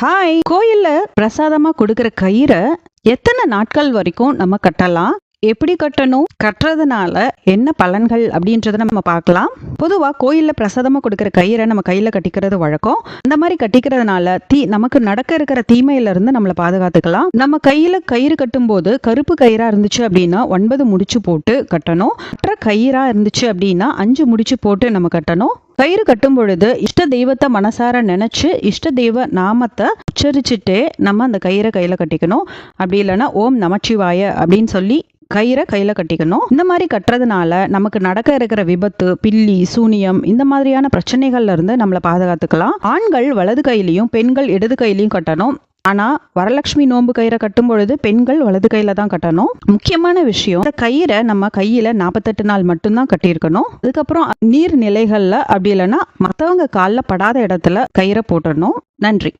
Hi கோயில்ல பிரசாதமா கொடுக்கிற கயிறை எத்தனை நாட்கள் வரைக்கும் நம்ம கட்டலாம்? எப்படி கட்டணும்? கட்டுறதுனால என்ன பலன்கள் அப்படின்றத நம்ம பார்க்கலாம். பொதுவா கோயில்ல பிரசாதமா கொடுக்குற கயிறை நம்ம கையில கட்டிக்கிறது வழக்கம். இந்த மாதிரி கட்டிக்கிறதுனால தீ நமக்கு நடக்க இருக்கிற தீமையில இருந்து நம்மளை பாதுகாத்துக்கலாம். நம்ம கையில கயிறு கட்டும்போது கருப்பு கயிறா இருந்துச்சு அப்படின்னா ஒன்பது முடிச்சு போட்டு கட்டணும். மற்ற கயிறா இருந்துச்சு அப்படின்னா அஞ்சு முடிச்சு போட்டு நம்ம கட்டணும். கயிறு கட்டும் பொழுது இஷ்ட தெய்வத்தை மனசார நினைச்சு இஷ்ட தெய்வ நாமத்தை உச்சரிச்சுட்டே நம்ம அந்த கயிறை கையில கட்டிக்கணும். அப்படி இல்லைன்னா ஓம் நமச்சிவாய அப்படின்னு சொல்லி கயிறை கையில கட்டிக்கணும். இந்த மாதிரி கட்டுறதுனால நமக்கு நடக்க இருக்கிற விபத்து பில்லி சூனியம் இந்த மாதிரியான பிரச்சனைகள்ல இருந்து நம்மளை பாதுகாத்துக்கலாம். ஆண்கள் வலது கையிலையும் பெண்கள் இடது கையிலையும் கட்டணும். ஆனா வரலட்சுமி நோன்பு கயிறை கட்டும் பொழுது பெண்கள் வலது கையில தான் கட்டணும். முக்கியமான விஷயம் இந்த கயிறை நம்ம கையில நாற்பத்தெட்டு நாள் மட்டும்தான் கட்டியிருக்கணும். அதுக்கப்புறம் நீர் நிலைகள்ல அப்படி இல்லைன்னா மற்றவங்க காலில் படாத இடத்துல கயிறை போட்டுடணும். நன்றி.